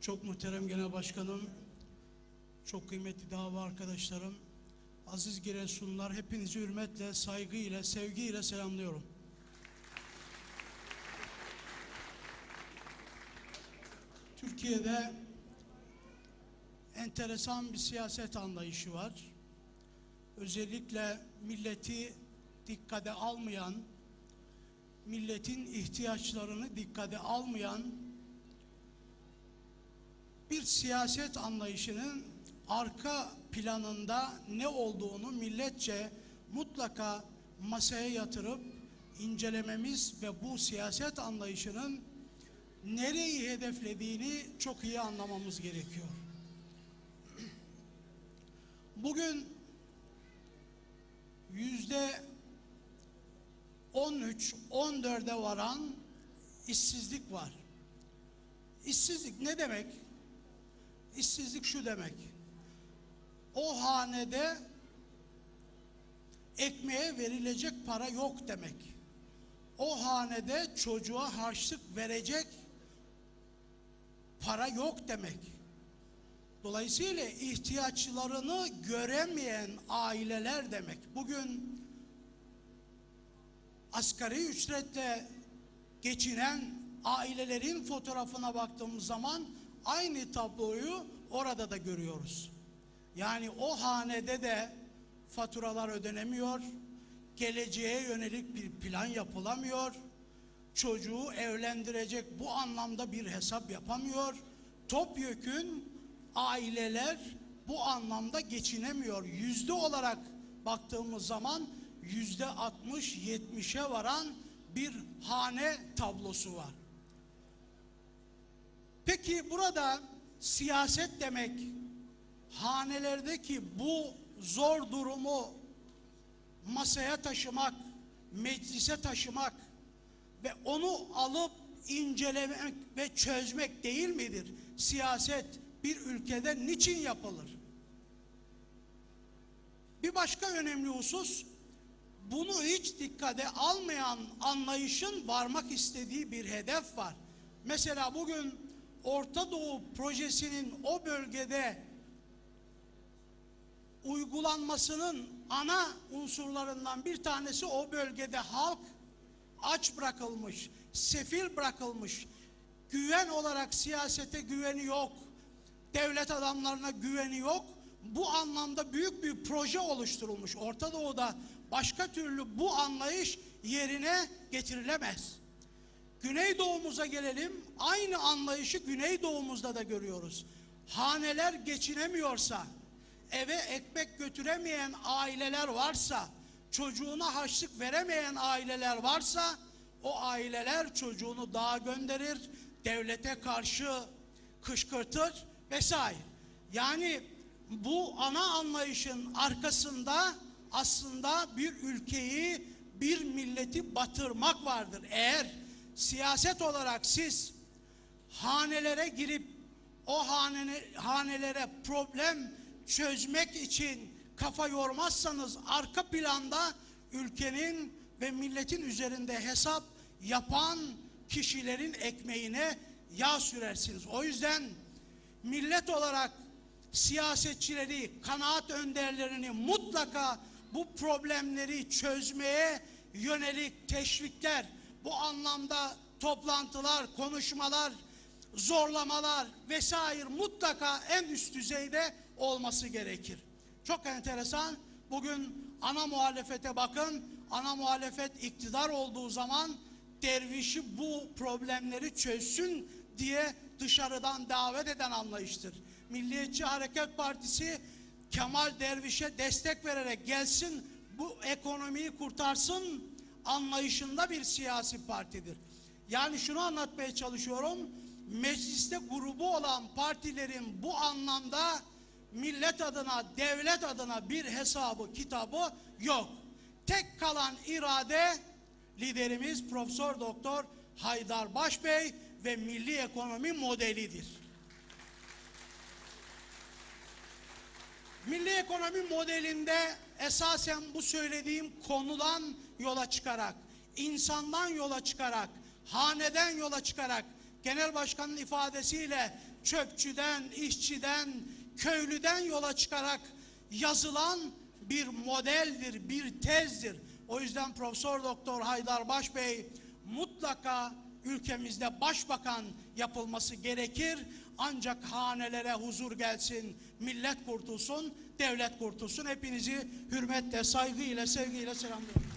Çok muhterem Genel Başkanım, çok kıymetli dava arkadaşlarım, aziz Giresunlular hepinizi hürmetle, saygıyla, sevgiyle selamlıyorum. Türkiye'de enteresan bir siyaset anlayışı var. Özellikle milleti dikkate almayan, milletin ihtiyaçlarını dikkate almayan bir siyaset anlayışının arka planında ne olduğunu milletçe mutlaka masaya yatırıp incelememiz ve bu siyaset anlayışının nereyi hedeflediğini çok iyi anlamamız gerekiyor. Bugün yüzde 13, 14'e varan işsizlik var. İşsizlik ne demek? İşsizlik şu demek. O hanede ekmeğe verilecek para yok demek. O hanede çocuğa harçlık verecek para yok demek. Dolayısıyla ihtiyaçlarını göremeyen aileler demek. Bugün asgari ücretle geçinen ailelerin fotoğrafına baktığımız zaman aynı tabloyu orada da görüyoruz. Yani o hanede de faturalar ödenemiyor, geleceğe yönelik bir plan yapılamıyor, çocuğu evlendirecek bu anlamda bir hesap yapamıyor. Topyekün aileler bu anlamda geçinemiyor. Yüzde olarak baktığımız zaman yüzde 60-70'e varan bir hane tablosu var. Peki burada siyaset demek hanelerdeki bu zor durumu masaya taşımak, meclise taşımak ve onu alıp incelemek ve çözmek değil midir? Siyaset bir ülkede niçin yapılır? Bir başka önemli husus bunu hiç dikkate almayan anlayışın varmak istediği bir hedef var. Mesela bugün Orta Doğu projesinin o bölgede uygulanmasının ana unsurlarından bir tanesi o bölgede halk aç bırakılmış, sefil bırakılmış, güven olarak siyasete güveni yok, devlet adamlarına güveni yok. Bu anlamda büyük bir proje oluşturulmuş. Orta Doğu'da başka türlü bu anlayış yerine getirilemez. Güneydoğumuza gelelim. Aynı anlayışı Güneydoğumuzda da görüyoruz. Haneler geçinemiyorsa, eve ekmek götüremeyen aileler varsa, çocuğuna harçlık veremeyen aileler varsa, o aileler çocuğunu dağa gönderir, devlete karşı kışkırtır vesaire. Yani bu ana anlayışın arkasında aslında bir ülkeyi, bir milleti batırmak vardır. Eğer siyaset olarak siz hanelere girip o hanene, hanelere problem çözmek için kafa yormazsanız arka planda ülkenin ve milletin üzerinde hesap yapan kişilerin ekmeğine yağ sürersiniz. O yüzden millet olarak siyasetçileri, kanaat önderlerini mutlaka bu problemleri çözmeye yönelik teşvikler, bu anlamda toplantılar, konuşmalar, zorlamalar vesaire mutlaka en üst düzeyde olması gerekir. Çok enteresan. Bugün ana muhalefete bakın. Ana muhalefet iktidar olduğu zaman dervişi bu problemleri çözsün diye dışarıdan davet eden anlayıştır. Milliyetçi Hareket Partisi Kemal Derviş'e destek vererek gelsin bu ekonomiyi kurtarsın anlayışında bir siyasi partidir. Yani şunu anlatmaya çalışıyorum. Mecliste grubu olan partilerin bu anlamda millet adına, devlet adına bir hesabı, kitabı yok. Tek kalan irade liderimiz Profesör Doktor Haydar Başbey ve milli ekonomi modelidir. Milli ekonomi modelinde esasen bu söylediğim konudan yola çıkarak, insandan yola çıkarak, haneden yola çıkarak, genel başkanın ifadesiyle çöpçüden, işçiden, köylüden yola çıkarak yazılan bir modeldir, bir tezdir. O yüzden Profesör Doktor Haydar Baş Bey mutlaka ülkemizde başbakan yapılması gerekir. Ancak hanelere huzur gelsin, millet kurtulsun, devlet kurtulsun. Hepinizi hürmetle, saygıyla, sevgiyle selamlıyorum.